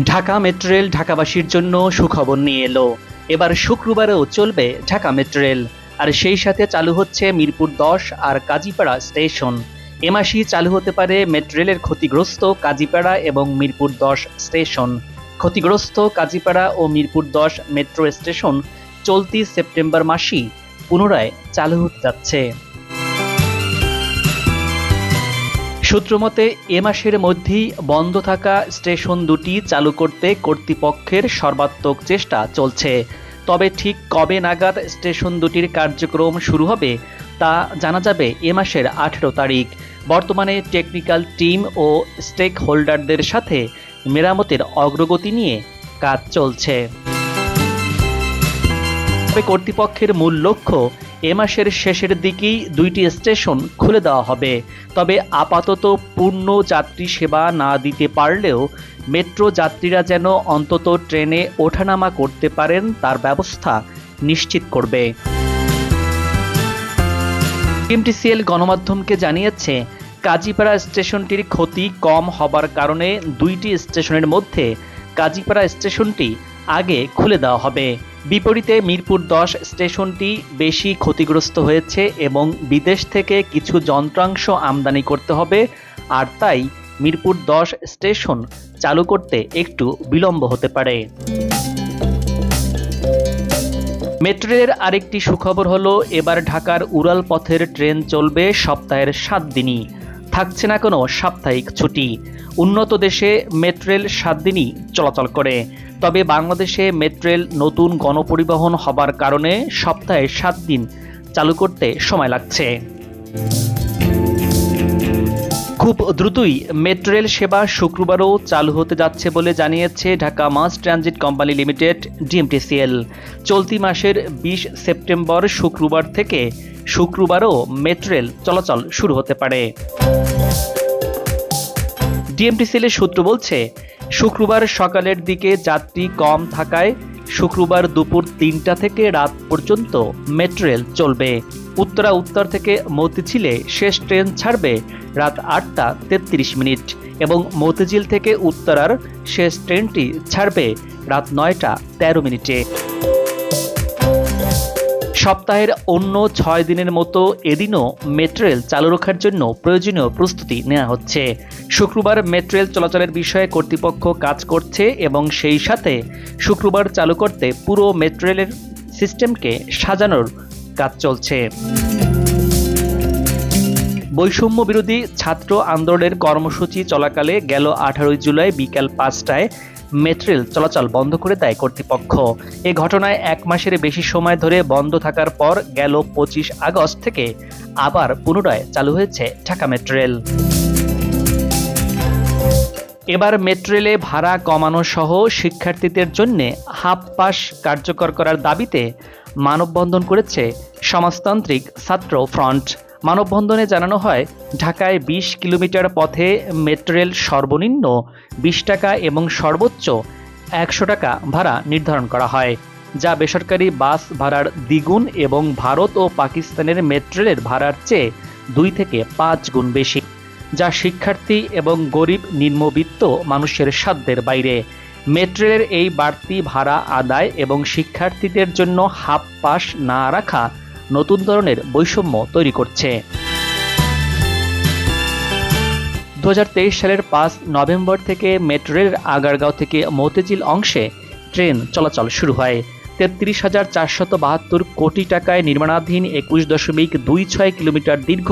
Dhaka metro ঢাকাবাসীর জন্য সুখবর নিয়ে এলো। এবার শুক্রবারেও চলবে ঢাকা মেট্রো রেল আর সেই সাথে চালু হচ্ছে মিরপুর দশ আর কাজীপাড়া স্টেশন। এ মাসেই চালু হতে পারে মেট্রো রেলের ক্ষতিগ্রস্ত কাজীপাড়া এবং মিরপুর দশ স্টেশন। ক্ষতিগ্রস্ত কাজীপাড়া ও মিরপুর দশ মেট্রো স্টেশন চলতি সেপ্টেম্বর মাসেই পুনরায় চালু হতে যাচ্ছে। সূত্রমতে এ মাসের মধ্যেই বন্ধ থাকা স্টেশন দুটি চালু করতে কর্তৃপক্ষের সর্বাত্মক চেষ্টা চলছে। তবে ঠিক কবে নাগাদ স্টেশন দুটির কার্যক্রম শুরু হবে, তা জানা যাবে এ মাসের আঠেরো তারিখ। বর্তমানে টেকনিক্যাল টিম ও স্টেক হোল্ডারদের সাথে মেরামতের অগ্রগতি নিয়ে কাজ চলছে। তবে কর্তৃপক্ষের মূল লক্ষ্য এ মাসের শেষের দিকেই দুইটি স্টেশন খুলে দেওয়া হবে। তবে আপাতত পূর্ণ যাত্রী সেবা না দিতে পারলেও মেট্রো যাত্রীরা যেন অন্তত ট্রেনে ওঠানামা করতে পারেন, তার ব্যবস্থা নিশ্চিত করবে। এমটিসিএল গণমাধ্যমকে জানিয়েছে, কাজীপাড়া স্টেশনটির ক্ষতি কম হবার কারণে দুইটি স্টেশনের মধ্যে কাজীপাড়া স্টেশনটি আগে খুলে দেওয়া হবে। বিপরীতে মিরপুর দশ স্টেশনটি বেশি ক্ষতিগ্রস্ত হয়েছে এবং বিদেশ থেকে কিছু যন্ত্রাংশ আমদানি করতে হবে, আর তাই মিরপুর দশ স্টেশন চালু করতে একটু বিলম্ব হতে পারে। মেট্রো রেলের আরেকটি সুখবর হলো, এবার ঢাকার উড়াল পথের ট্রেন চলবে সপ্তাহের সাত দিনই। থাকছে না কোনো সাপ্তাহিক ছুটি। উন্নত দেশে মেট্রেল সাত দিনই চলাচল করে। তবে বাংলাদেশে মেট্রেল নতুন গণপরিবহন হবার কারণে সপ্তাহে সাত দিন চালু করতে সময় লাগছে। খুব দ্রুতই মেট্রেল সেবা শুক্রবারও চালু হতে যাচ্ছে বলে জানিয়েছে Dhaka mass transit company limited, DMTCL. চলতি মাসের বিশ সেপ্টেম্বর শুক্রবার থেকে শুক্রবারও মেট্রেল চলাচল শুরু হতে পারে। ডিএমটিসিএল এর সূত্র বলছে, শুক্রবার সকালের দিকে যাত্রী কম থাকায় শুক্রবার দুপুর তিনটা থেকে রাত পর্যন্ত মেট্রো রেল চলবে। উত্তরা উত্তর থেকে মতিঝিলে শেষ ট্রেন ছাড়বে রাত আটটা তেত্রিশ মিনিট এবং মতিঝিল থেকে উত্তরার শেষ ট্রেনটি ছাড়বে রাত নয়টা তেরো মিনিটে। সপ্তাহের অন্য ছয় দিনের মতো এদিনও মেট্রো রেল চালু রাখার জন্য প্রয়োজনীয় প্রস্তুতি নেওয়া হচ্ছে। শুক্রবার মেট্রো রেল চলাচলের বিষয়ে কর্তৃপক্ষ কাজ করছে এবং সেই সাথে শুক্রবার চালু করতে পুরো মেট্রো রেলের সিস্টেমকে সাজানোর কাজ চলছে। বৈষম্য বিরোধী ছাত্র আন্দোলনের কর্মসূচি চলাকালে গেল আঠারোই জুলাই বিকাল পাঁচটায় মেট্রেল চলাচল বন্ধ করে দেয় কর্তৃপক্ষ। এ ঘটনায় এক মাসের বেশি সময় ধরে বন্ধ থাকার পর গেল পঁচিশ আগস্ট থেকে আবার পুনরায় চালু হয়েছে ঢাকা মেট্রেল। এবার মেট্রেলে ভাড়া কমানো সহ শিক্ষার্থীদের জন্য হাফ পাস কার্যকর করার দাবিতে মানববন্ধন করেছে সমাজতান্ত্রিক ছাত্র ফ্রন্ট। মানববন্ধনে জানানো হয়, ঢাকায় বিশ কিলোমিটার পথে মেট্রো রেল সর্বনিম্ন বিশ টাকা এবং সর্বোচ্চ একশো টাকা ভাড়া নির্ধারণ করা হয়, যা বেসরকারি বাস ভাড়ার দ্বিগুণ এবং ভারত ও পাকিস্তানের মেট্রেলের ভাড়ার চেয়ে দুই থেকে পাঁচ গুণ বেশি, যা শিক্ষার্থী এবং গরিব নিম্নবিত্ত মানুষের সাধ্যের বাইরে। মেট্রো রেলের এই বাড়তি ভাড়া আদায় এবং শিক্ষার্থীদের জন্য হাফ পাস না রাখা নতুন ধরনের বৈষম্য তৈরি করছে। দু হাজার তেইশ সালের পাঁচ নভেম্বর থেকে মেট্রো রেল আগারগাঁও থেকে মতিঝিল অংশে ট্রেন চলাচল শুরু হয়। তেত্রিশ হাজার চারশত বাহাত্তর কোটি টাকায় নির্মাণাধীন একুশ দশমিক দুই ছয় কিলোমিটার দীর্ঘ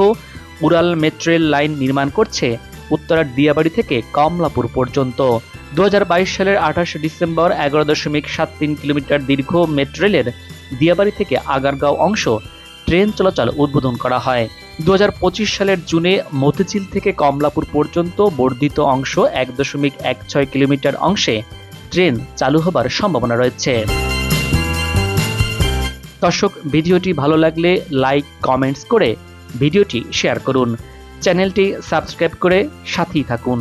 উড়াল মেট্রো লাইন নির্মাণ করছে উত্তরার দিয়াবাড়ি থেকে কমলাপুর পর্যন্ত। দু হাজার বাইশ সালের আঠাশে ডিসেম্বর এগারো দশমিক সাত তিন কিলোমিটার দীর্ঘ মেট্রো রেলের দিয়াবাড়ি থেকে আগারগাঁও অংশ ট্রেন চলাচল উদ্বোধন করা হয়। দু হাজার পঁচিশ সালের জুনে মতিঝিল থেকে কমলাপুর পর্যন্ত বর্ধিত অংশ এক দশমিক এক ছয় কিলোমিটার অংশে ট্রেন চালু হবার সম্ভাবনা রয়েছে। দর্শক, ভিডিওটি ভালো লাগলে লাইক, কমেন্টস করে ভিডিওটি শেয়ার করুন। চ্যানেলটি সাবস্ক্রাইব করে সাথেই থাকুন।